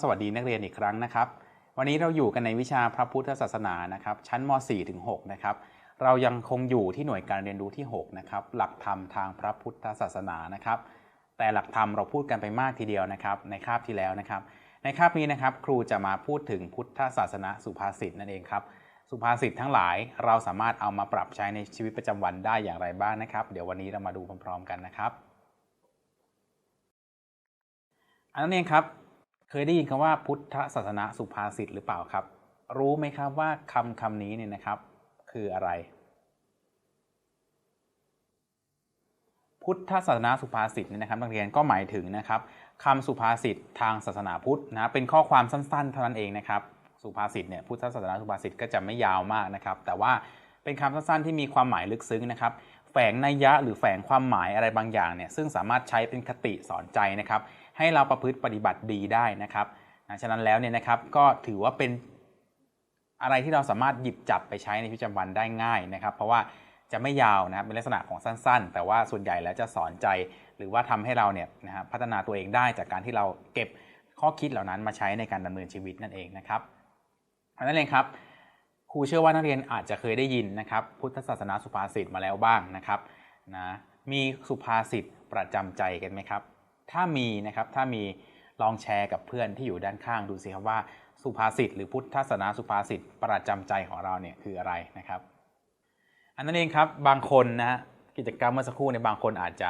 ็สวัสดีนักเรียนอีกครั้งนะครับ วันนี้เราอยู่กันในวิชาพระพุทธศาสนานะครับ ชั้นม .4 ถึง6นะครับ เรายังคงอยู่ที่หน่วยการเรียนรู้ที่6นะครับหลักธรรมทางพระพุทธศาสนานะครับ แต่หลักธรรมเราพูดกันไปมากทีเดียวนะครับ ในคาบที่แล้วนะครับ ในคาบนี้นะครับ ครูจะมาพูดถึงพุทธศาสนาสุภาษิตนั่นเองครับสุภาษิตทั้งหลายเราสามารถเอามาปรับใช้ในชีวิตประจำวันได้อย่างไรบ้างนะครับ เดี๋ยววันนี้เรามาดูพร้อมๆกันนะครับอันนั้นเองครับ เคยได้ยินคำว่าพุทธศาสนาสุภาษิตหรือเปล่าครับ รู้ไหมครับว่าคำคำนี้เนี่ยนะครับ คืออะไร พุทธศาสนาสุภาษิตเนี่ยนะครับนักเรียนก็หมายถึงนะครับคำสุภาษิตทางศาสนาพุทธนะเป็นข้อความสั้นๆ เท่านั้นเองนะครับ สุภาษิตเนี่ยพุทธศาสนาสุภาษิตก็จะไม่ยาวมากนะครับ แต่ว่าเป็นคำสั้นๆที่มีความหมายลึกซึ้งนะครับ แฝงนัยยะหรือแฝงความหมายอะไรบางอย่างเนี่ยซึ่งสามารถใช้เป็นคติสอนใจนะครับ ให้เราประพฤติปฏิบัติดีได้นะครับฉะนั้นแล้วเนี่ยนะครับก็ถือว่าเป็นอะไรที่เราสามารถหยิบจับไปใช้ในชีวิตประจำวันได้ง่ายนะครับ เพราะว่าจะไม่ยาวนะครับเป็นลักษณะของสั้น ๆ แต่ว่าส่วนใหญ่แล้วจะสอนใจ หรือว่าทำให้เราเนี่ยนะฮะพัฒนาตัวเองได้จากการที่เราเก็บข้อคิดเหล่านั้นมาใช้ในการดำเนินชีวิตนั่นเองนะครับนนั้นเองครับครูเชื่อว่านักเรียนอาจจะเคยได้ยินนะครับพุทธศาสนาสุภาษิตมาแล้วบ้างนะครับนะมีสุภาษิตประจำใจกันไหมครับ ถ้ามีนะครับถ้ามีลองแชร์กับเพื่อนที่อยู่ด้านข้างดูสิครับว่าสุภาษิตหรือพุทธศาสนาสุภาษิตประจำใจของเราเนี่ยคืออะไรนะครับ อันนั้นเองครับบางคนนะฮะกิจกรรมเมื่อสักครู่ในบางคนอาจจะ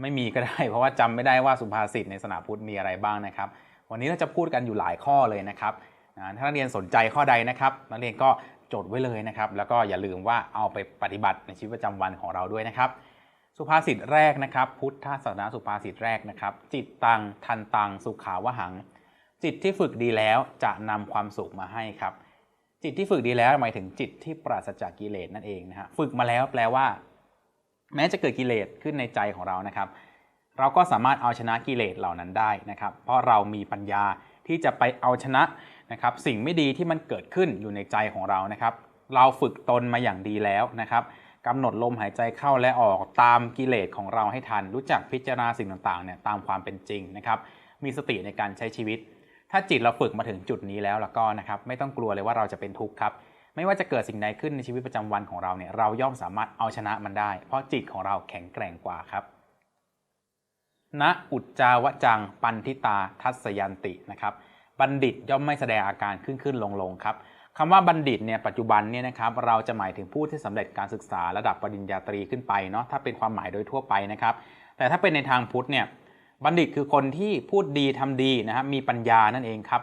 ไม่มีก็ได้ เพราะว่าจำไม่ได้ว่าสุภาษิตในศาสนาพุทธมีอะไรบ้างนะครับ วันนี้เราจะพูดกันอยู่หลายข้อเลยนะครับนะถ้านักเรียนสนใจข้อใดนะครับนักเรียนก็จดไว้เลยนะครับ แล้วก็อย่าลืมว่าเอาไปปฏิบัติในชีวิตประจำวันของเราด้วยนะครับ สุภาษิตแรกนะครับ พุทธศาสนาสุภาษิตแรกนะครับ จิตตังทันตังสุขาวหัง จิตที่ฝึกดีแล้วจะนำความสุขมาให้ครับ จิตที่ฝึกดีแล้วหมายถึงจิตที่ปราศจากกิเลสนั่นเองนะฮะฝึกมาแล้วแปลว่า แม้จะเกิดกิเลสขึ้นในใจของเรานะครับ เราก็สามารถเอาชนะกิเลสเหล่านั้นได้นะครับ เพราะเรามีปัญญาที่จะไปเอาชนะนะครับ สิ่งไม่ดีที่มันเกิดขึ้นอยู่ในใจของเรานะครับ เราฝึกตนมาอย่างดีแล้วนะครับ กำหนดลมหายใจเข้าและออกตามกิเลสของเราให้ทัน รู้จักพิจารณาสิ่งต่างๆเนี่ยตามความเป็นจริงนะครับ มีสติในการใช้ชีวิต ถ้าจิตเราฝึกมาถึงจุดนี้แล้วแล้วก็นะครับ ไม่ต้องกลัวเลยว่าเราจะเป็นทุกข์ครับ ไม่ว่าจะเกิดสิ่งใดขึ้นในชีวิตประจำวันของเราเนี่ยเราย่อมสามารถเอาชนะมันได้ เพราะจิตของเราแข็งแกร่งกว่าครับณอุจจาวจังปันทิตาทัศยันตินะครับ บัณฑิตย่อมไม่แสดงอาการขึ้นขึ้นลงลงครับ คำว่าบัณฑิตเนี่ยปัจจุบันเนี่ยนะครับเราจะหมายถึงผู้ที่สำเร็จการศึกษาระดับปริญญาตรีขึ้นไปเนาะถ้าเป็นความหมายโดยทั่วไปนะครับแต่ถ้าเป็นในทางพุทธเนี่ยบัณฑิตคือคนที่พูดดีทำดีนะครับมีปัญญานั่นเองครับ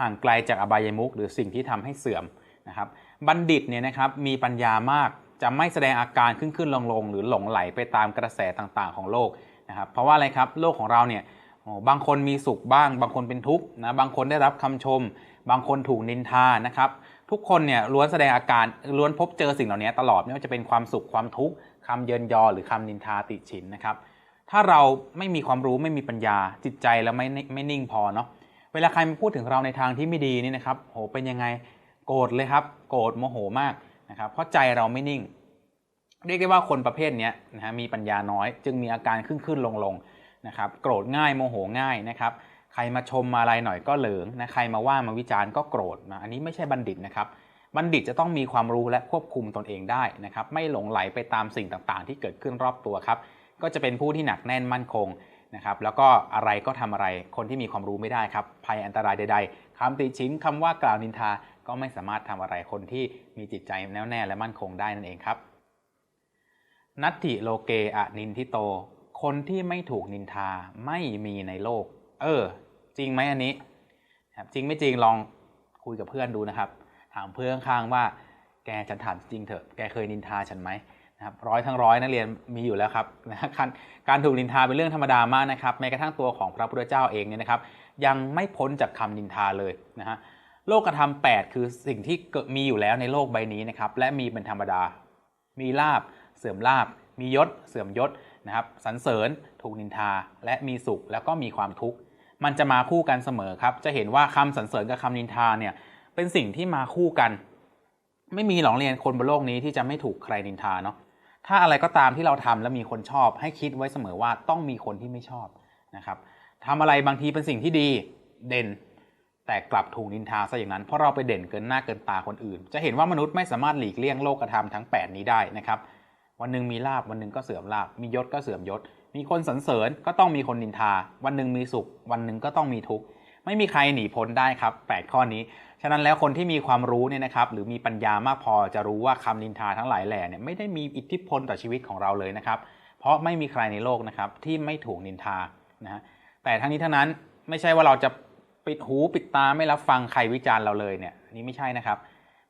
ห่างไกลจากอบายมุขหรือสิ่งที่ทำให้เสื่อมนะครับบัณฑิตเนี่ยนะครับมีปัญญามากจะไม่แสดงอาการขึ้นขึ้นลงลงหรือหลงไหลไปตามกระแสต่างๆ ของโลกนะครับเพราะว่าอะไรครับโลกของเราเนี่ย บางคนมีสุขบ้าง บางคนเป็นทุกข์นะบางคนได้รับคำชม บางคนถูกนินทานะครับทุกคนเนี่ยล้วนแสดงอาการล้วนพบเจอสิ่งเหล่านี้ตลอดไม่ว่าจะเป็นความสุขความทุกข์คำเยินยอหรือคำนินทาติฉินนะครับถ้าเราไม่มีความรู้ไม่มีปัญญาจิตใจแล้วไม่ไม่นิ่งพอเนาะเวลาใครมาพูดถึงเราในทางที่ไม่ดีนี่นะครับโหเป็นยังไงโกรธเลยครับ โกรธโมโหมากนะครับเพราะใจเราไม่นิ่ง เรียกได้ว่าคนประเภทนี้นะฮะมีปัญญาน้อย จึงมีอาการขึ้นขึ้นลงลง นะครับโกรธง่ายโมโหง่ายนะครับใครมาชมมาอะไรหน่อยก็เหลิงนะใครมาว่ามาวิจารณ์ก็โกรธนะอันนี้ไม่ใช่บัณฑิตนะครับบัณฑิตจะต้องมีความรู้และควบคุมตนเองได้นะครับไม่หลงไหลไปตามสิ่งต่างๆ ที่เกิดขึ้นรอบตัวครับก็จะเป็นผู้ที่หนักแน่นมั่นคงนะครับแล้วก็อะไรก็ทำอะไรคนที่มีความรู้ไม่ได้ครับภัยอันตรายใด ๆคำติชินคำว่ากล่าวนินทาก็ไม่สามารถทำอะไรคนที่มีจิตใจแน่วแน่และมั่นคงได้นั่นเองครับนัตถิโลเกอะนินทิโต คนที่ไม่ถูกนินทาไม่มีในโลก เออ จริงไหมอันนี้ครับจริงไม่จริงลองคุยกับเพื่อนดูนะครับ ถามเพื่อนข้างว่า แกฉันถามจริงเถอะแกเคยนินทาฉันไหมนะครับร้อยทั้งร้อยนักเรียนมีอยู่แล้วครับนะการการถูกนินทาเป็นเรื่องธรรมดามากนะครับแม้กระทั่งตัวของพระพุทธเจ้าเองเนี่ยนะครับ ยังไม่พ้นจากคำนินทาเลยนะฮะโลกธรรม8คือสิ่งที่มีอยู่แล้วในโลกใบนี้นะครับและมีเป็นธรรมดา มีลาบ เสื่อมลาบ มียศ เสื่อมยศ นะครับสรรเสริญ ถูกนินทา และมีสุขแล้วก็มีความทุกข์ มันจะมาคู่กันเสมอครับ จะเห็นว่าคำสรรเสริญกับคำนินทาเนี่ยเป็นสิ่งที่มาคู่กัน ไม่มีหลองเรียนคนบนโลกนี้ที่จะไม่ถูกใครนินทาเนาะถ้าอะไรก็ตามที่เราทำแล้วมีคนชอบ ให้คิดไว้เสมอว่าต้องมีคนที่ไม่ชอบนะครับทำอะไรบางทีเป็นสิ่งที่ดีเด่น แต่กลับถูกนินทาซะอย่างนั้น เพราะเราไปเด่นเกินหน้าเกินตาคนอื่น จะเห็นว่ามนุษย์ไม่สามารถหลีกเลี่ยงโลกธรรมทั้ง 8 นี้ได้นะครับ วันหนึ่งมีลาบวันหนึ่งก็เสื่อมลาบมียศก็เสื่อมยศ มีคนสรรเสริญก็ต้องมีคนนินทา วันหนึ่งมีสุข วันหนึ่งก็ต้องมีทุกข์ไม่มีใครหนีพ้นได้ครับ 8 ข้อนี้ ฉะนั้นแล้วคนที่มีความรู้เนี่ยนะครับหรือมีปัญญามากพอจะรู้ว่าคำนินทาทั้งหลายแหล่เนี่ยไม่ได้มีอิทธิพลต่อชีวิตของเราเลยนะครับ เพราะไม่มีใครในโลกนะครับที่ไม่ถูกนินทานะฮะแต่ทั้งนี้ทั้งนั้นไม่ใช่ว่าเราจะปิดหูปิดตาไม่รับฟังใครวิจารณ์เราเลยเนี่ยนี่ไม่ใช่นะครับ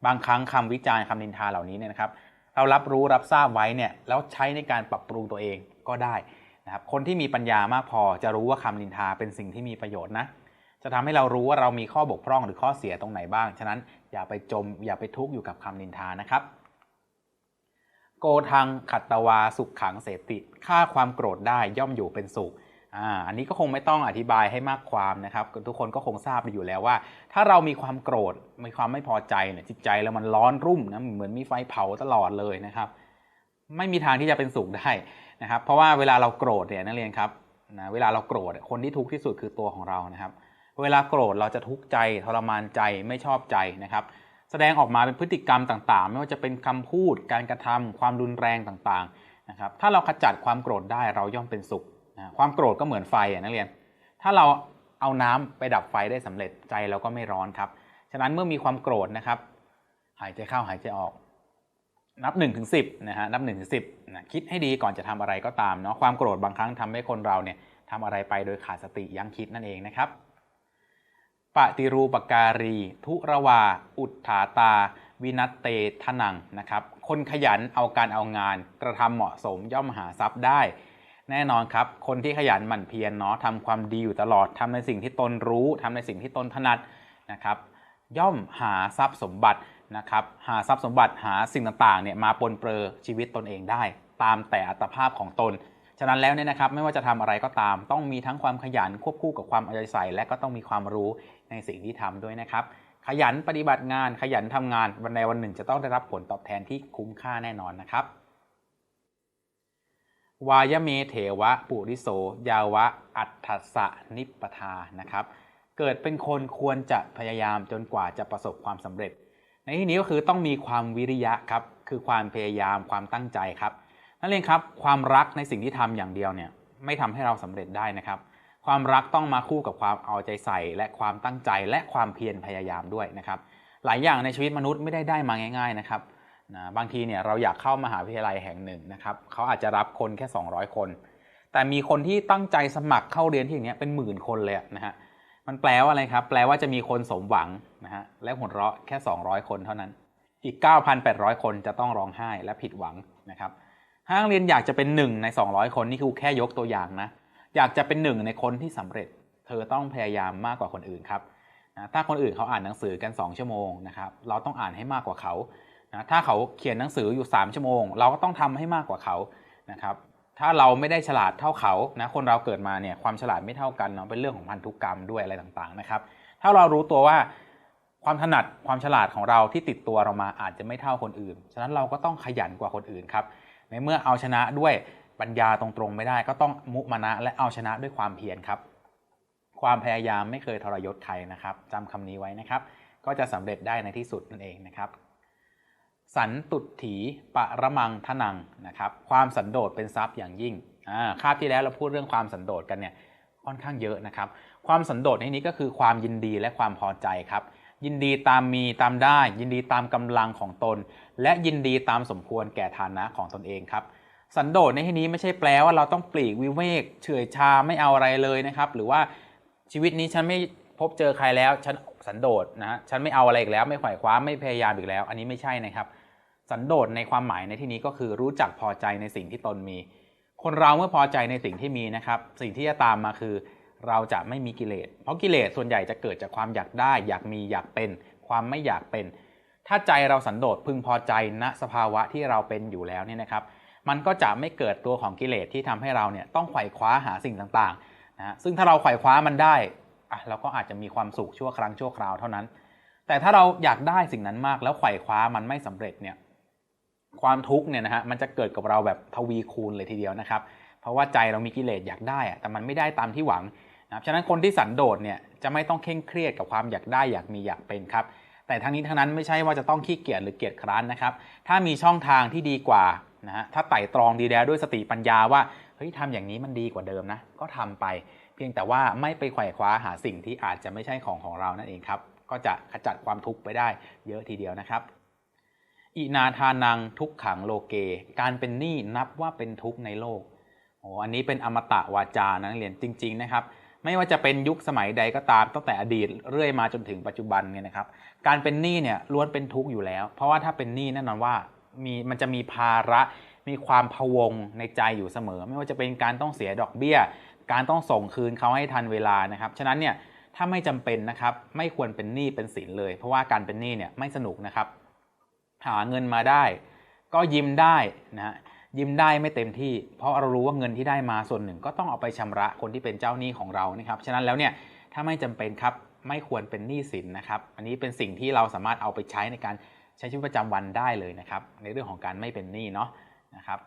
บางครั้งคำวิจารณ์คำนินทาเหล่านี้เนี่ยนะครับ เรารับรู้รับทราบไว้เนี่ยแล้วใช้ในการปรับปรุงตัวเองก็ได้นะครับคนที่มีปัญญามากพอจะรู้ว่าคำนินทาเป็นสิ่งที่มีประโยชน์นะจะทำให้เรารู้ว่าเรามีข้อบกพร่องหรือข้อเสียตรงไหนบ้าง ฉะนั้นอย่าไปจมอย่าไปทุกข์อยู่กับคำนินทานะครับ โกทังขัตตวาสุขขังเสติฆ่าความโกรธได้ย่อมอยู่เป็นสุข อ่าอันนี้ก็คงไม่ต้องอธิบายให้มากความนะครับ ทุกคนก็คงทราบอยู่แล้วว่า ถ้าเรามีความโกรธมีความไม่พอใจเนี่ยจิตใจเรามันร้อนรุ่มนะเหมือนมีไฟเผาตลอดเลยนะครับ ไม่มีทางที่จะเป็นสุขได้นะครับ เพราะว่าเวลาเราโกรธเนี่ยนักเรียนครับนะเวลาเราโกรธคนที่ทุกข์ที่สุดคือตัวของเรานะครับ เวลาโกรธเราจะทุกข์ใจทรมานใจไม่ชอบใจนะครับ แสดงออกมาเป็นพฤติกรรมต่างๆ ไม่ว่าจะเป็นคำพูด การกระทำความรุนแรงต่างๆนะครับ ถ้าเราขจัดความโกรธได้เราย่อมเป็นสุข ความโกรธก็เหมือนไฟอะนักเรียน ถ้าเราเอาน้ำไปดับไฟได้สำเร็จใจเราก็ไม่ร้อนครับ ฉะนั้นเมื่อมีความโกรธนะครับ หายใจเข้าหายใจออก นับ1นถึงสินะฮะนับ1นถึงสินะคิดให้ดีก่อนจะทำอะไรก็ตามเนาะความโกรธบางครั้งทำให้คนเราเนี่ยทำอะไรไปโดยขาดสติยั้งคิดนั่นเองนะครับปฏิรูปการี ทุระวา อุทธาตา วินัตเตทนังนะครับ คนขยันเอาการเอางาน กระทำเหมาะสมย่อมหาทรัพย์ได้ แน่นอนครับ คนที่ขยันหมั่นเพียรเนาะทำความดีอยู่ตลอดทำในสิ่งที่ตนรู้ทำในสิ่งที่ตนถนัดนะครับ ย่อมหาทรัพย์สมบัตินะครับ หาทรัพย์สมบัติหาสิ่งต่างๆเนี่ยมาปนเปื้อชีวิตตนเองได้ ตามแต่อัตภาพของตน ฉะนั้นแล้วเนี่ยนะครับไม่ว่าจะทำอะไรก็ตาม ต้องมีทั้งความขยันควบคู่กับความเอาใจใส่และก็ต้องมีความรู้ในสิ่งที่ทำด้วยนะครับ ขยันปฏิบัติงานขยันทำงานวันใดวันหนึ่ง จะต้องได้รับผลตอบแทนที่คุ้มค่าแน่นอนนะครับ วายเมเถวะ ปุริโส ยาวะ อัตถสะนิปทานะครับ เกิดเป็นคนควรจะพยายามจนกว่าจะประสบความสำเร็จ ในที่นี้ก็คือต้องมีความวิริยะครับ คือความพยายามความตั้งใจครับ นั่นเองครับ ความรักในสิ่งที่ทำอย่างเดียวเนี่ยไม่ทำให้เราสำเร็จได้นะครับ ความรักต้องมาคู่กับความเอาใจใส่ และความตั้งใจและความเพียรพยายามด้วยนะครับ หลายอย่างในชีวิตมนุษย์ไม่ได้ได้มาง่าย ๆนะครับ นะบางทีเนี่ยเราอยากเข้ามหาวิทยาลัยแห่งหนึ่งนะครับเขาอาจจะรับคนแค่ 200 คน แต่มีคนที่ตั้งใจสมัครเข้าเรียนที่อย่างเนี้ยเป็นหมื่นคนเลยนะฮะมันแปลว่าอะไรครับ แปลว่าจะมีคนสมหวังนะฮะและหัวเราะแค่ 200 คนเท่านั้น อีก 9,800 คนจะต้องร้องไห้และผิดหวังนะครับห้างเรียนอยากจะเป็นหนึ่งใน 200 คนนี่คือแค่ยกตัวอย่างนะอยากจะเป็นหนึ่งในคนที่สำเร็จ เธอต้องพยายามมากกว่าคนอื่นครับนะถ้าคนอื่นเขาอ่านหนังสือกัน 2 ชั่วโมงนะครับเราต้องอ่านให้มากกว่าเขา นะถ้าเขาเขียนหนังสืออยู่ 3 ชั่วโมง เราก็ต้องทำให้มากกว่าเขานะครับถ้าเราไม่ได้ฉลาดเท่าเขานะคนเราเกิดมาเนี่ยความฉลาดไม่เท่ากันเนาะเป็นเรื่องของพันธุกรรมด้วยอะไรต่างๆนะครับถ้าเรารู้ตัวว่าความถนัดความฉลาดของเราที่ติดตัวเรามาอาจจะไม่เท่าคนอื่น ฉะนั้นเราก็ต้องขยันกว่าคนอื่นครับในเมื่อเอาชนะด้วยปัญญาตรงๆไม่ได้ ก็ต้องมุมานะและเอาชนะด้วยความเพียรครับ ความพยายามไม่เคยทรยศใครนะครับจำคำนี้ไว้นะครับ ก็จะสำเร็จได้ในที่สุดนั่นเองนะครับ สันตุถีปะระมังทนังนะครับความสันโดษเป็นทรัพย์อย่างยิ่งอ่าคาบที่แล้วเราพูดเรื่องความสันโดษกันเนี่ยค่อนข้างเยอะนะครับความสันโดษในนี้ก็คือความยินดีและความพอใจครับ ยินดีตามมีตามได้ ยินดีตามกำลังของตน และยินดีตามสมควรแก่ฐานะของตนเองครับสันโดษในที่นี้ไม่ใช่แปลว่าเราต้องปลีกวิเวกเฉื่อยชาไม่เอาอะไรเลยนะครับ หรือว่าชีวิตนี้ฉันไม่ พบเจอใครแล้วฉันสันโดษนะฉันไม่เอาอะไรอีกแล้ว ไม่ขวายคว้าไม่พยายามอีกแล้ว อันนี้ไม่ใช่นะครับ สันโดษในความหมายในที่นี้ก็คือรู้จักพอใจในสิ่งที่ตนมี คนเราเมื่อพอใจในสิ่งที่มีนะครับ สิ่งที่จะตามมาคือ เราจะไม่มีกิเลส เพราะกิเลสส่วนใหญ่จะเกิดจากความอยากได้ อยากมีอยากเป็น ความไม่อยากเป็น ถ้าใจเราสันโดษพึงพอใจณสภาวะที่เราเป็นอยู่แล้วเนี่ยนะครับ มันก็จะไม่เกิดตัวของกิเลสที่ทำให้เราเนี่ยต้องไขว่คว้าหาสิ่งต่างๆนะซึ่งถ้าเราไขว่คว้ามันได้ อะเราก็อาจจะมีความสุขชั่วครั้งชั่วคราวเท่านั้น แต่ถ้าเราอยากได้สิ่งนั้นมากแล้วไขว่คว้ามันไม่สำเร็จเนี่ยความทุกข์เนี่ยนะฮะมันจะเกิดกับเราแบบทวีคูณเลยทีเดียวนะครับ เพราะว่าใจเรามีกิเลสอยากได้อะแต่มันไม่ได้ตามที่หวังนะครับฉะนั้นคนที่สันโดษเนี่ยจะไม่ต้องเคร่งเครียดกับความอยากได้อยากมีอยากเป็นครับ แต่ทั้งนี้ทั้งนั้นไม่ใช่ว่าจะต้องขี้เกียจหรือเกียจคร้านนะครับ ถ้ามีช่องทางที่ดีกว่านะฮะถ้าไต่ตรองดีแล้วด้วยสติปัญญาว่าเฮ้ยทำอย่างนี้มันดีกว่าเดิมนะก็ทำไป เพียงแต่ว่าไม่ไปไขว่คว้าหาสิ่งที่อาจจะไม่ใช่ของของเรานั่นเองครับ ก็จะขจัดความทุกข์ไปได้เยอะทีเดียวนะครับอินาทานังทุกขังโลเก การเป็นหนี้นับว่าเป็นทุกข์ในโลกโอ้อันนี้เป็นอมตะวาจานะเรียนจริง ๆนะครับ ไม่ว่าจะเป็นยุคสมัยใดก็ตามตั้งแต่อดีตเรื่อยมาจนถึงปัจจุบันเนี่ยนะครับ การเป็นหนี้เนี่ยล้วนเป็นทุกข์อยู่แล้ว เพราะว่าถ้าเป็นหนี้แน่นอนว่ามีมันจะมีภาระมีความพะวงในใจอยู่เสมอ ไม่ว่าจะเป็นการต้องเสียดอกเบี้ย การต้องส่งคืนเขาให้ทันเวลานะครับ ฉะนั้นเนี่ยถ้าไม่จำเป็นนะครับไม่ควรเป็นหนี้เป็นสินเลย เพราะว่าการเป็นหนี้เนี่ยไม่สนุกนะครับ หาเงินมาได้ ก็ยิ้มได้นะฮะยิ้มได้ไม่เต็มที่ เพราะเรารู้ว่าเงินที่ได้มาส่วนหนึ่ง ก็ต้องเอาไปชำระคนที่เป็นเจ้าหนี้ของเรานะครับฉะนั้นแล้วเนี่ยถ้าไม่จำเป็นครับไม่ควรเป็นหนี้สินนะครับ อันนี้เป็นสิ่งที่เราสามารถเอาไปใช้ในการใช้ชีวิตประจำวันได้เลยนะครับ ในเรื่องของการไม่เป็นหนี้เนาะนะครับ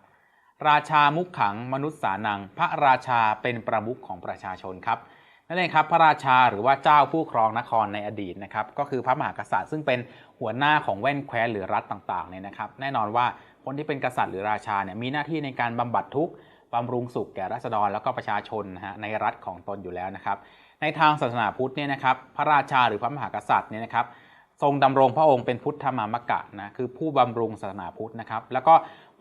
ราชามุขขังมนุษย์สานัง พระราชาเป็นประมุขของประชาชนครับนั่นเองครับพระราชาหรือว่าเจ้าผู้ครองนครในอดีตนะครับก็คือพระมหากษัตริย์ซึ่งเป็นหัวหน้าของแว่นแคว้นหรือรัฐต่างๆเนี่ยนะครับ แน่นอนว่าคนที่เป็นกษัตริย์หรือราชาเนี่ยมีหน้าที่ในการบำบัดทุกข์บำรุงสุขแก่ราษฎรแล้วก็ประชาชนนะฮะในรัฐของตนอยู่แล้วนะครับ ในทางศาสนาพุทธเนี่ยนะครับ พระราชาหรือพระมหากษัตริย์เนี่ยนะครับ ทรงดำรงพระองค์เป็นพุทธมามกะนะคือผู้บำรุงศาสนาพุทธนะครับ แล้วก็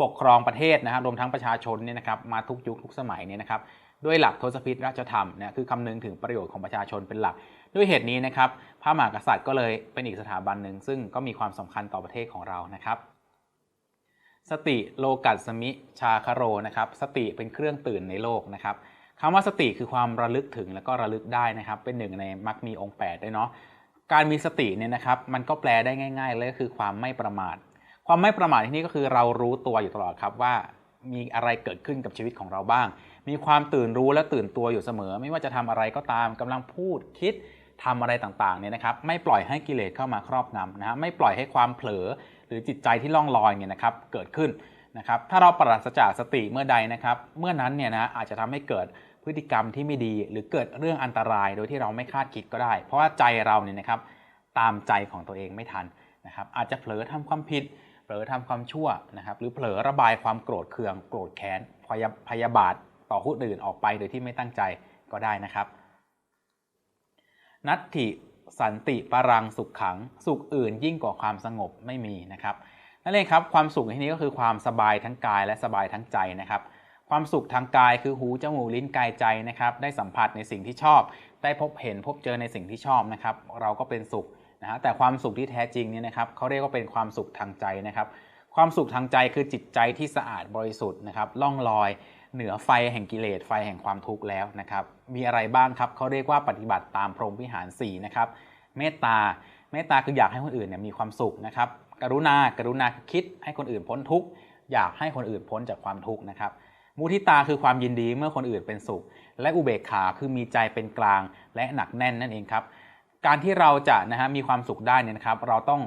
ปกครองประเทศนะครับรวมทั้งประชาชนเนี่ยนะครับมาทุกยุคทุกสมัยเนี่ยนะครับด้วยหลักทศพิธราชธรรมนี่ยคือคำนึงถึงประโยชน์ของประชาชนเป็นหลัก ด้วยเหตุนี้นะครับพระมหากษัตริย์ก็เลยเป็นอีกสถาบันหนึ่งซึ่งก็มีความสำคัญต่อประเทศของเรานะครับ สติโลกัสมิชาคาโรนะครับ สติเป็นเครื่องตื่นในโลกนะครับคำว่าสติคือความระลึกถึงแล้วก็ระลึกได้นะครับ เป็นหนึ่งในมรรคมีองค์8ด้วยเนาะ การมีสติเนี่ยนะครับมันก็แปลได้ง่ายๆเลยก็คือความไม่ประมาท ความไม่ประมาทที่นี่ก็คือเรารู้ตัวอยู่ตลอดครับว่ามีอะไรเกิดขึ้นกับชีวิตของเราบ้าง มีความตื่นรู้และตื่นตัวอยู่เสมอ ไม่ว่าจะทำอะไรก็ตามกำลังพูดคิดทำอะไรต่างๆเนี่ยนะครับไม่ปล่อยให้กิเลสเข้ามาครอบงำนะฮะไม่ปล่อยให้ความเผลอหรือจิตใจที่ล่องลอยเนี่ยนะครับเกิดขึ้นนะครับถ้าเราปราศจากสติเมื่อใดนะครับเมื่อนั้นเนี่ยนะอาจจะทำให้เกิด พฤติกรรมที่ไม่ดี หรือเกิดเรื่องอันตรายโดยที่เราไม่คาดคิดก็ได้ เพราะว่าใจเราเนี่ยนะครับตามใจของตัวเองไม่ทันนะครับ อาจจะเผลอทำความผิดเผลอทำความชั่วนะครับ หรือเผลอระบายความโกรธเคือง โกรธแค้นพยาพยาบาทต่อผู้อื่นออกไปโดยที่ไม่ตั้งใจก็ได้นะครับ นัตถิสันติปรังสุขขัง สุขอื่นยิ่งกว่าความสงบไม่มีนะครับนั่นเองครับความสุขในที่นี้ก็คือความสบายทั้งกายและสบายทั้งใจนะครับ ความสุขทางกายคือหูจมูกลิ้นกายใจนะครับได้สัมผัสในสิ่งที่ชอบ ได้พบเห็นพบเจอในสิ่งที่ชอบนะครับ เราก็เป็นสุขนะฮะแต่ความสุขที่แท้จริงเนี่ยนะครับเขาเรียกว่าเป็นความสุขทางใจนะครับ ความสุขทางใจคือจิตใจที่สะอาดบริสุทธิ์นะครับล่องลอยเหนือไฟแห่งกิเลสไฟแห่งความทุกข์แล้วนะครับ มีอะไรบ้างครับเขาเรียกว่าปฏิบัติตามพรหมวิหาร4นะครับเมตตาเมตตาคืออยากให้คนอื่นเนี่ยมีความสุขนะครับ กรุณากรุณาคือคิดให้คนอื่นพ้นทุกข์อยากให้คนอื่นพ้นจากความทุกข์นะครับ มุทิตาคือความยินดีเมื่อคนอื่นเป็นสุข และอุเบกขาคือมีใจเป็นกลางและหนักแน่นนั่นเองครับ การที่เราจะนะฮะมีความสุขได้เนี่ยนะครับ เราต้อง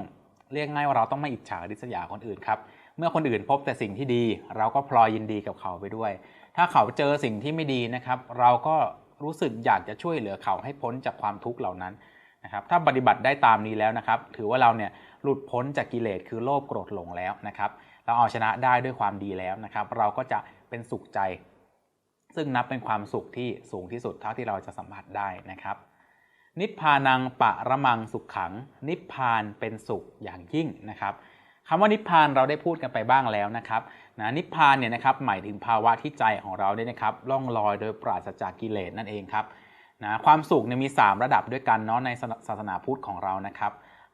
เรียกง่ายว่าเราต้องไม่อิจฉาริษยาคนอื่นครับเมื่อคนอื่นพบแต่สิ่งที่ดี เราก็พลอยยินดีกับเขาไปด้วย ถ้าเขาเจอสิ่งที่ไม่ดีนะครับ เราก็รู้สึกอยากจะช่วยเหลือเขาให้พ้นจากความทุกข์เหล่านั้นนะครับ ถ้าปฏิบัติได้ตามนี้แล้วนะครับ ถือว่าเราเนี่ยหลุดพ้นจากกิเลสคือโลภโกรธหลงแล้วนะครับ เราเอาชนะได้ด้วยความดีแล้วนะครับ เราก็จะ เป็นสุขใจ ซึ่งนับเป็นความสุขที่สูงที่สุดเท่าที่เราจะสัมผัสได้นะครับ นิพพานังปะระมังสุขขัง นิพพานเป็นสุขอย่างยิ่งนะครับคำว่านิพพานเราได้พูดกันไปบ้างแล้วนะครับนะนิพพานเนี่ยนะครับหมายถึงภาวะที่ใจของเราเนี่ยนะครับล่องลอยโดยปราศจากกิเลสนั่นเองครับนะความสุขเนี่ยมี 3 ระดับด้วยกันเนาะในศาสนาพุทธของเรานะครับ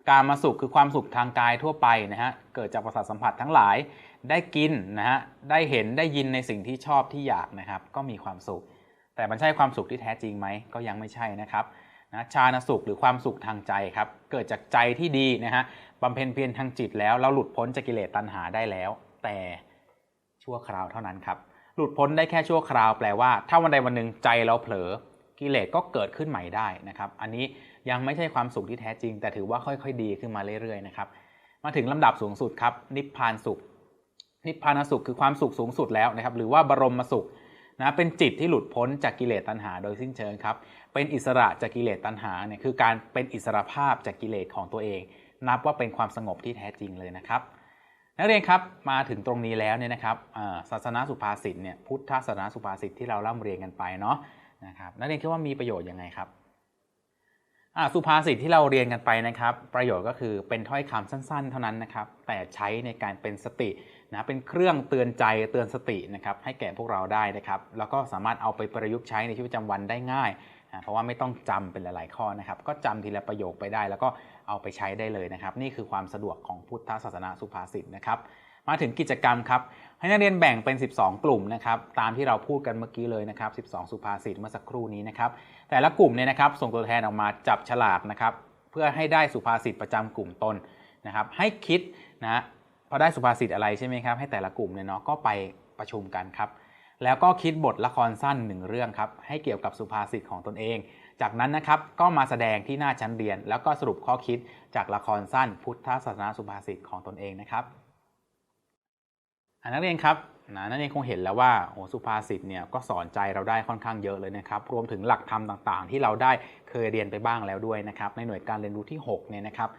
การมาสุขคือความสุขทางกายทั่วไปนะฮะเกิดจากประสาทสัมผัสทั้งหลายได้กินนะฮะได้เห็นได้ยินในสิ่งที่ชอบที่อยากนะครับ ก็มีความสุข แต่มันใช่ความสุขที่แท้จริงไหมก็ยังไม่ใช่นะครับนะชาณสุขหรือความสุขทางใจครับ เกิดจากใจที่ดีนะฮะบำเพ็ญเพียรทางจิตแล้วเราหลุดพ้นจากกิเลสตัณหาได้แล้ว แต่ชั่วคราวเท่านั้นครับหลุดพ้นได้แค่ชั่วคราวแปลว่า ถ้าวันใดวันหนึ่งใจเราเผลอ กิเลสก็เกิดขึ้นใหม่ได้นะครับ อันนี้ยังไม่ใช่ความสุขที่แท้จริง แต่ถือว่าค่อยๆ ดีขึ้นมาเรื่อยๆนะครับ มาถึงลำดับสูงสุดครับ นิพพานสุข นิพพานสุขคือความสุขสูงสุดแล้วนะครับ หรือว่าบรมสุขนะเป็นจิตที่หลุดพ้นจากกิเลสตัณหา โดยสิ้นเชิงครับ เป็นอิสระจากกิเลสตัณหาเนี่ยคือการเป็นอิสระภาพจากกิเลสของตัวเอง นับว่าเป็นความสงบที่แท้จริงเลยนะครับ นักเรียนครับมาถึงตรงนี้แล้วเนี่ยนะครับศาสนาสุภาษิตเนี่ยพุทธศาสนาสุภาษิตที่เราล่ำเรียนกันไปเนาะ นะครับนักเรียนคิดว่ามีประโยชน์ยังไงครับอ่าสุภาษิตที่เราเรียนกันไปนะครับ ประโยชน์ก็คือเป็นถ้อยคำสั้นๆ เท่านั้นนะครับ แต่ใช้ในการเป็นสตินะเป็นเครื่องเตือนใจเตือนสตินะครับให้แก่พวกเราได้นะครับ แล้วก็สามารถเอาไปประยุกต์ใช้ในชีวิตประจำวันได้ง่ายนะเพราะว่าไม่ต้องจำเป็นหลายๆข้อนะครับ ก็จำทีละประโยคไปได้ แล้วก็เอาไปใช้ได้เลยนะครับ นี่คือความสะดวกของพุทธศาสนาสุภาษิตนะครับ มาถึงกิจกรรมครับให้นักเรียนแบ่งเป็น 12 กลุ่มนะครับตามที่เราพูดกันเมื่อกี้เลยนะครับ 12 สุภาษิตเมื่อสักครู่นี้นะครับแต่ละกลุ่มเนี่ยนะครับส่งตัวแทนออกมาจับฉลากนะครับเพื่อให้ได้สุภาษิตประจำกลุ่มตนนะครับให้คิดนะพอได้สุภาษิตอะไรใช่ไหมครับให้แต่ละกลุ่มเนี่ยเนาะก็ไปประชุมกันครับแล้วก็คิดบทละครสั้นหนึ่งเรื่องครับให้เกี่ยวกับสุภาษิตของตนเอง จากนั้นนะครับก็มาแสดงที่หน้าชั้นเรียน แล้วก็สรุปข้อคิดจากละครสั้นพุทธศาสนาสุภาษิตของตนเองนะครับ นักเรียนครับนะนักเรียนคงเห็นแล้วว่าโอ้สุภาษิตเนี่ยก็สอนใจเราได้ค่อนข้างเยอะเลยนะครับ รวมถึงหลักธรรมต่างๆ ที่เราได้เคยเรียนไปบ้างแล้วด้วยนะครับ ในหน่วยการเรียนรู้ที่6เนี่ยนะครับ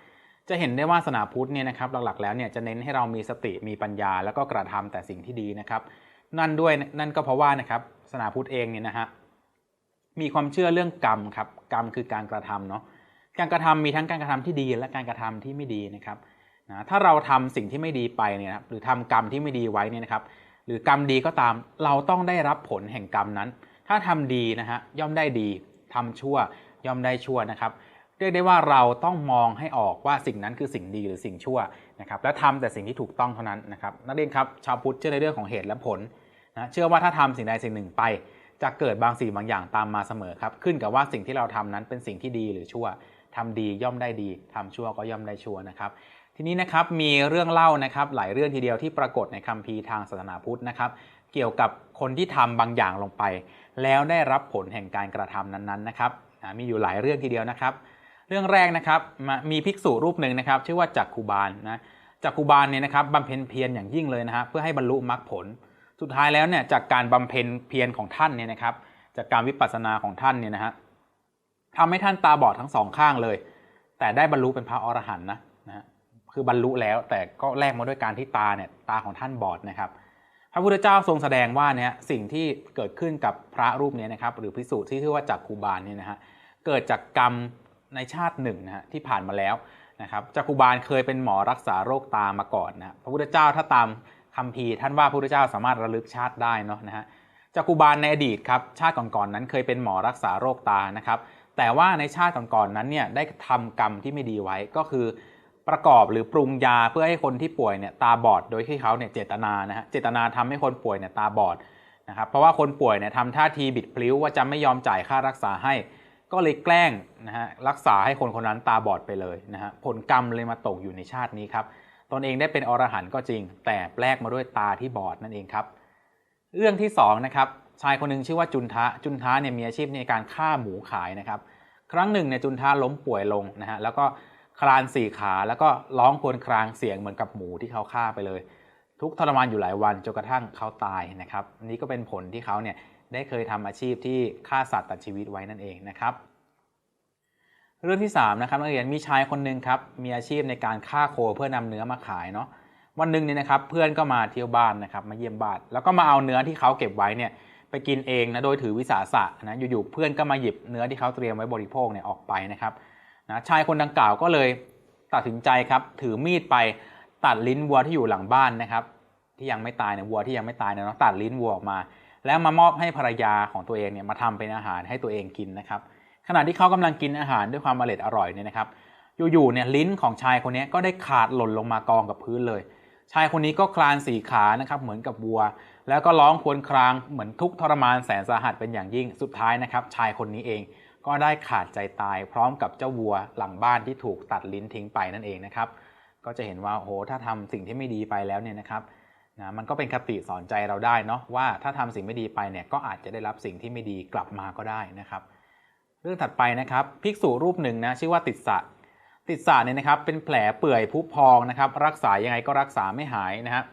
จะเห็นได้ว่าศาสนาพุทธเนี่ยนะครับหลักๆแล้วเนี่ยจะเน้นให้เรามีสติมีปัญญา แล้วก็กระทำแต่สิ่งที่ดีนะครับ นั่นด้วยนั่นก็เพราะว่านะครับศาสนาพุทธเองเนี่ยนะฮะมีความเชื่อเรื่องกรรมครับกรรมคือการกระทำเนาะการกระทำมีทั้งการกระทำที่ดีและการกระทำที่ไม่ดีนะครับ นะถ้าเราทำสิ่งที่ไม่ดีไปเนี่ยครับหรือทำกรรมที่ไม่ดีไว้เนี่ยนะครับหรือกรรมดีก็ตามเราต้องได้รับผลแห่งกรรมนั้น ถ้าทำดีนะฮะย่อมได้ดีทำชั่วย่อมได้ชั่วนะครับเรียกได้ว่าเราต้องมองให้ออกว่าสิ่งนั้นคือสิ่งดีหรือสิ่งชั่วนะครับและทำแต่สิ่งที่ถูกต้องเท่านั้นนะครับนักเรียนครับชาวพุทธเชื่อในเรื่องของเหตุและผลนะเชื่อว่าถ้าทำสิ่งใดสิ่งหนึ่งไป จะเกิดบางสิ่งบางอย่างตามมาเสมอครับขึ้นกับว่าสิ่งที่เราทำนั้นเป็นสิ่งที่ดีหรือชั่วทำดีย่อมได้ดีทำชั่วก็ย่อมได้ชั่วนะครับ ทีนี้นะครับมีเรื่องเล่านะครับหลายเรื่องทีเดียวที่ปรากฏในคัมภีร์ทางศาสนาพุทธนะครับ เกี่ยวกับคนที่ทำบางอย่างลงไป แล้วได้รับผลแห่งการกระทำนั้นๆนะครับมีอยู่หลายเรื่องทีเดียวนะครับ เรื่องแรกนะครับมีภิกษุรูปหนึ่งนะครับ ชื่อว่าจักคุบาลนะจักคุบาลเนี่ยนะครับบำเพ็ญเพียรอย่างยิ่งเลยนะฮะเพื่อให้บรรลุมรรคผล สุดท้ายแล้วเนี่ยจากการบำเพ็ญเพียรของท่านเนี่ยนะครับ จากการวิปัสสนาของท่านเนี่ยนะฮะทำให้ท่านตาบอดทั้งสองข้างเลย แต่ได้บรรลุเป็นพระอรหันต์นะ คือบรรลุแล้ว แต่ก็แลกมาด้วยการที่ตาเนี่ยตาของท่านบอดนะครับ พระพุทธเจ้าทรงแสดงว่าเนี่ยสิ่งที่เกิดขึ้นกับพระรูปนี้นะครับ หรือพิสูจน์ที่ชื่อว่าจักคูบาลเนี่ยนะฮะเกิดจากกรรมในชาติหนึ่งนะฮะที่ผ่านมาแล้วนะครับจักคูบาลเคยเป็นหมอรักษาโรคตามาก่อนนะพระพุทธเจ้าถ้าตามคัมภีท่านว่าพระพุทธเจ้าสามารถระลึกชาติได้เนาะนะฮะจักคูบาลในอดีตครับชาติก่อนๆนั้นเคยเป็นหมอรักษาโรคตานะครับแต่ว่าในชาติก่อนๆนั้นเนี่ยได้ทำกรรมที่ไม่ดีไว้ก็คือ ประกอบหรือปรุงยาเพื่อให้คนที่ป่วยเนี่ยตาบอดโดยที่เขาเนี่ยเจตนานะฮะเจตนาทำให้คนป่วยเนี่ยตาบอดนะครับเพราะว่าคนป่วยเนี่ยทำท่าทีบิดพลิ้วว่าจะไม่ยอมจ่ายค่ารักษาให้ ก็เลยแกล้งนะฮะรักษาให้คนคนนั้นตาบอดไปเลยนะฮะผลกรรมเลยมาตกอยู่ในชาตินี้ครับตนเองได้เป็นอรหันต์ก็จริง แต่แลกมาด้วยตาที่บอดนั่นเองครับ เรื่องที่สองนะครับชายคนหนึ่งชื่อว่าจุนทะจุนทะเนี่ยมีอาชีพในการฆ่าหมูขายนะครับ ครั้งหนึ่งเนี่ยจุนทะล้มป่วยลงนะฮะแล้วก็ คลานสี่ขาแล้วก็ร้องครวญครางเสียงเหมือนกับหมูที่เขาฆ่าไปเลย ทุกทรมานอยู่หลายวันจนกระทั่งเขาตายนะครับนี่ก็เป็นผลที่เขาเนี่ยได้เคยทำอาชีพที่ฆ่าสัตว์ตัดชีวิตไว้นั่นเองนะครับเรื่องที่3นะครับนักเรียนมีชายคนหนึ่งครับมีอาชีพในการฆ่าโคเพื่อนำเนื้อมาขายเนาะวันหนึ่งเนี่ยนะครับเพื่อนก็มาเที่ยวบ้านนะครับมาเยี่ยมบ้านแล้วก็มาเอาเนื้อที่เขาเก็บไว้เนี่ยไปกินเองนะโดยถือวิสาสะนะอยู่ๆเพื่อนก็มาหยิบเนื้อที่เขาเตรียมไว้บริโภคเนี่ยออกไปนะครับ นะชายคนดังกล่าวก็เลยตัดสินใจครับถือมีดไปตัดลิ้นวัวที่อยู่หลังบ้านนะครับที่ยังไม่ตายเนี่ยวัวที่ยังไม่ตายเนี่ยเนาะตัดลิ้นวัวออกมา แล้วมามอบให้ภรรยาของตัวเองเนี่ยมาทำเป็นอาหารให้ตัวเองกินนะครับขณะที่เขากำลังกินอาหารด้วยความอร่อยอร่อยเนี่ยนะครับอยู่ๆเนี่ยลิ้นของชายคนนี้ก็ได้ขาดหล่นลงมากองกับพื้นเลย ชายคนนี้ก็คลานสี่ขานะครับเหมือนกับวัว แล้วก็ร้องครวญครางเหมือนทุกทรมานแสนสาหัสเป็นอย่างยิ่งสุดท้ายนะครับ ชายคนนี้เอง ก็ได้ขาดใจตายพร้อมกับเจ้าวัวหลังบ้านที่ถูกตัดลิ้นทิ้งไปนั่นเองนะครับ ก็จะเห็นว่าโอ้โหถ้าทำสิ่งที่ไม่ดีไปแล้วเนี่ยนะครับนะมันก็เป็นคติสอนใจเราได้เนาะว่าถ้าทำสิ่งไม่ดีไปเนี่ยก็อาจจะได้รับสิ่งที่ไม่ดีกลับมาก็ได้นะครับ เรื่องถัดไปนะครับภิกษุรูปหนึ่งนะชื่อว่าติดสะติดสะเนี่ยนะครับเป็นแผลเปื่อยผุพองนะครับ รักษายังไงก็รักษาไม่หายนะฮะ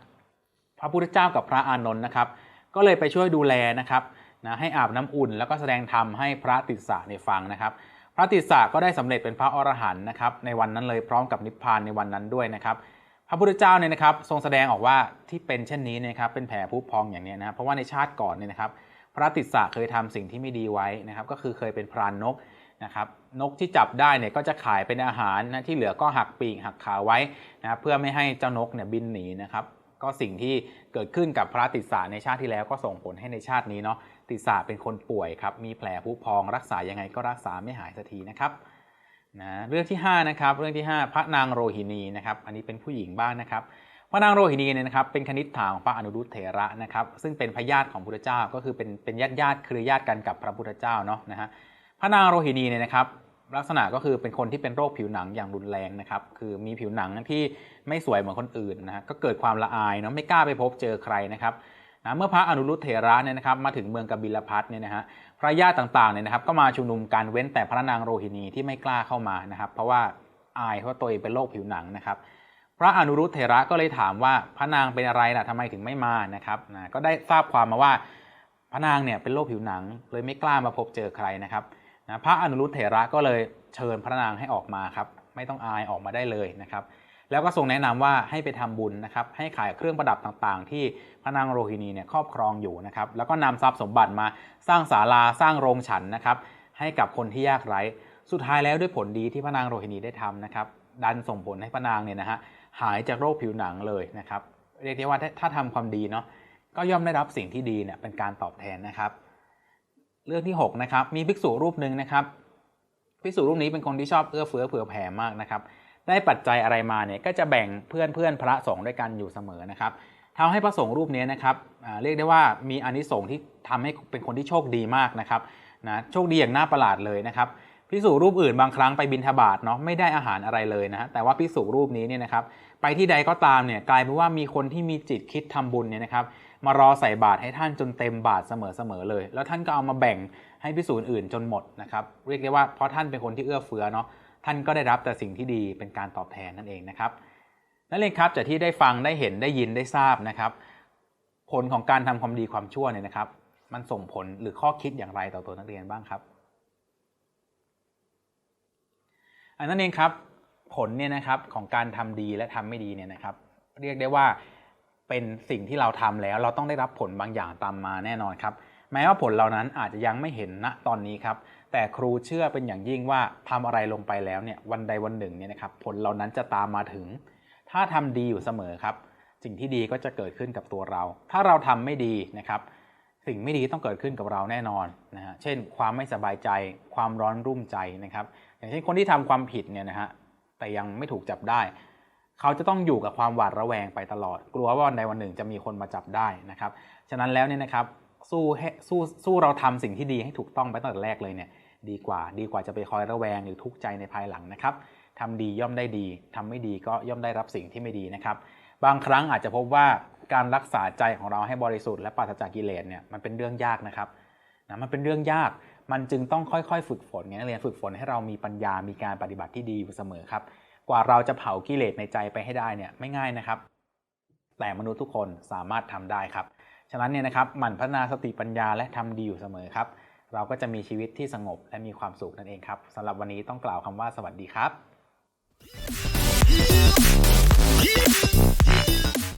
พระพุทธเจ้ากับพระอานนท์นะครับ ก็เลยไปช่วยดูแลนะครับ นะให้อาบน้ำอุ่น แล้วก็แสดงธรรมให้พระติสสะในฟังนะครับ พระติสสะก็ได้สำเร็จเป็นพระอรหันต์นะครับในวันนั้นเลยพร้อมกับนิพพานในวันนั้นด้วยนะครับ พระพุทธเจ้าเนี่ยนะครับทรงแสดงออกว่าที่เป็นเช่นนี้เนะครับเป็นแผลผุพองอย่างนี้นะครับเพราะว่าในชาติก่อนเนี่ยนะครับ พระติสสะเคยทำสิ่งที่ไม่ดีไว้นะครับ ก็คือเคยเป็นพรานนกนะครับนกที่จับได้เนี่ยก็จะขายเป็นอาหารนะที่เหลือก็หักปีกหักขาไว้นะเพื่อไม่ให้เจ้านกเนี่ยบินหนีนะครับก็สิ่งที่เกิดขึ้นกับพระติสสะในชาติที่แล้วก็ส่งผลให้ในชาตินี้เนาะ ติสสะเป็นคนป่วยครับ มีแผลผุพองรักษายังไงก็รักษาไม่หายสักทีนะครับนะเรื่องที่ 5 นะครับ เรื่องที่ 5 พระนางโรหินีนะครับ อันนี้เป็นผู้หญิงบ้างนะครับ พระนางโรหินีเนี่ยนะครับ เป็นคณิษฐาของพระอนุรุตเถระนะครับ ซึ่งเป็นพญาติของพุทธเจ้า ก็คือเป็นเป็นญาติญาติเครือญาติกันกับพระพุทธเจ้าเนาะนะฮะ พระนางโรหินีเนี่ยนะครับ ลักษณะก็คือเป็นคนที่เป็นโรคผิวหนังอย่างรุนแรงนะครับ คือมีผิวหนังที่ไม่สวยเหมือนคนอื่นนะฮะ ก็เกิดความละอายเนาะ ไม่กล้าไปพบเจอใครนะครับ นะเมื่อพระอนุรุตเถระเนี่ยนะครับมาถึงเมืองกบิลพัทเนี่ยนะฮะพระญาติต่างๆเนี่ยนะครับก็มาชุมนุมกันเว้นแต่พระนางโรหินีที่ไม่กล้าเข้ามานะครับ เพราะว่าอายเพราะตัวเองเป็นโรคผิวหนังนะครับ พระอนุรุตเถระก็เลยถามว่าพระนางเป็นอะไรล่ะทำไมถึงไม่มานะครับนะก็ได้ทราบความมาว่าพระนางเนี่ยเป็นโรคผิวหนัง เลยไม่กล้ามาพบเจอใครนะครับนะพระอนุรุตเถระก็เลยเชิญพระนางให้ออกมาครับไม่ต้องอายออกมาได้เลยนะครับ แล้วก็ทรงแนะนำว่าให้ไปทำบุญนะครับให้ขายเครื่องประดับต่างๆ ที่พระนางโรฮินีเนี่ยครอบครองอยู่นะครับแล้วก็นำทรัพย์สมบัติมาสร้างศาลาสร้างโรงฉันนะครับให้กับคนที่ยากไร้สุดท้ายแล้วด้วยผลดีที่พระนางโรฮินีได้ทำนะครับดันส่งผลให้พระนางเนี่ยนะฮะหายจากโรคผิวหนังเลยนะครับเรียกได้ว่าถ้าถ้าทำความดีเนาะก็ย่อมได้รับสิ่งที่ดีเนี่ยเป็นการตอบแทนนะครับ เรื่องที่หกนะครับมีภิกษุรูปหนึ่งนะครับภิกษุรูปนี้เป็นคนที่ชอบเอื้อเฟื้อเผื่อแผ่มากนะครับ ได้ปัจจัยอะไรมาเนี่ยก็จะแบ่งเพื่อนเพื่อนพระสงฆ์ด้วยกันอยู่เสมอนะครับทำให้พระสงฆ์รูปนี้นะครับเรียกได้ว่ามีอนิสงส์ที่ทำให้เป็นคนที่โชคดีมากนะครับนะโชคดีอย่างน่าประหลาดเลยนะครับพิสูรูปอื่นบางครั้งไปบินทบาทเนาะไม่ได้อาหารอะไรเลยนะฮะแต่ว่าพิสูรูปนี้เนี่ยนะครับไปที่ใดก็ตามเนี่ยกลายเป็นว่ามีคนที่มีจิตคิดทำบุญเนี่ยนะครับมารอใส่บาตรให้ท่านจนเต็มบาตรเสมอๆเลย แล้วท่านก็เอามาแบ่งให้พิสูจน์อื่นจนหมดนะครับเรียกได้ว่าเพราะท่านเป็นคนที่เอื้อเฟื้อเนาะ ท่านก็ได้รับแต่สิ่งที่ดีเป็นการตอบแทนนั่นเองนะครับนั่นเองครับจากที่ได้ฟังได้เห็นได้ยินได้ทราบนะครับ ผลของการทำความดีความชั่วเนี่ยนะครับ มันส่งผลหรือข้อคิดอย่างไรต่อตัวนักเรียนบ้างครับ อันนั้นเองครับผลเนี่ยนะครับของการทำดีและทำไม่ดีเนี่ยนะครับ เรียกได้ว่าเป็นสิ่งที่เราทำแล้ว เราต้องได้รับผลบางอย่างตามมาแน่นอนครับ แม้ว่าผลเหล่านั้นอาจจะยังไม่เห็นณตอนนี้ครับ แต่ครูเชื่อเป็นอย่างยิ่งว่าทำอะไรลงไปแล้วเนี่ยวันใดวันหนึ่งเนี่ยนะครับผลเหล่านั้นจะตามมาถึง ถ้าทำดีอยู่เสมอครับ สิ่งที่ดีก็จะเกิดขึ้นกับตัวเรา ถ้าเราทำไม่ดีนะครับสิ่งไม่ดีต้องเกิดขึ้นกับเราแน่นอนนะฮะเช่น ความไม่สบายใจ ความร้อนรุ่มใจนะครับ อย่างเช่นคนที่ทำความผิดเนี่ยนะฮะแต่ยังไม่ถูกจับได้ เขาจะต้องอยู่กับความหวาดระแวงไปตลอด กลัวว่าวันใดวันหนึ่งจะมีคนมาจับได้นะครับฉะนั้นแล้วเนี่ยนะครับ สู้ให้สู้สู้เราทำสิ่งที่ดีให้ถูกต้องไปตั้งแต่แรกเลยเนี่ยดีกว่าดีกว่าจะไปคอยระแวงหรือทุกข์ใจในภายหลังนะครับทำดีย่อมได้ดีทำไม่ดีก็ย่อมได้รับสิ่งที่ไม่ดีนะครับ บางครั้งอาจจะพบว่าการรักษาใจของเราให้บริสุทธิ์และปราศจากกิเลสเนี่ยมันเป็นเรื่องยากนะครับนะมันเป็นเรื่องยากมันจึงต้องค่อยๆ ฝึกฝนไงนักเรียนฝึกฝนให้เรามีปัญญา มีการปฏิบัติที่ดีอยู่เสมอครับ กว่าเราจะเผากิเลสในใจไปให้ได้เนี่ยไม่ง่ายนะครับ แต่มนุษย์ทุกคนสามารถทำได้ครับ ฉะนั้นเนี่ยนะครับหมั่นพัฒนาสติปัญญาและทำดีอยู่เสมอครับ เราก็จะมีชีวิตที่สงบและมีความสุขนั่นเองครับสำหรับวันนี้ต้องกล่าวคำว่าสวัสดีครับ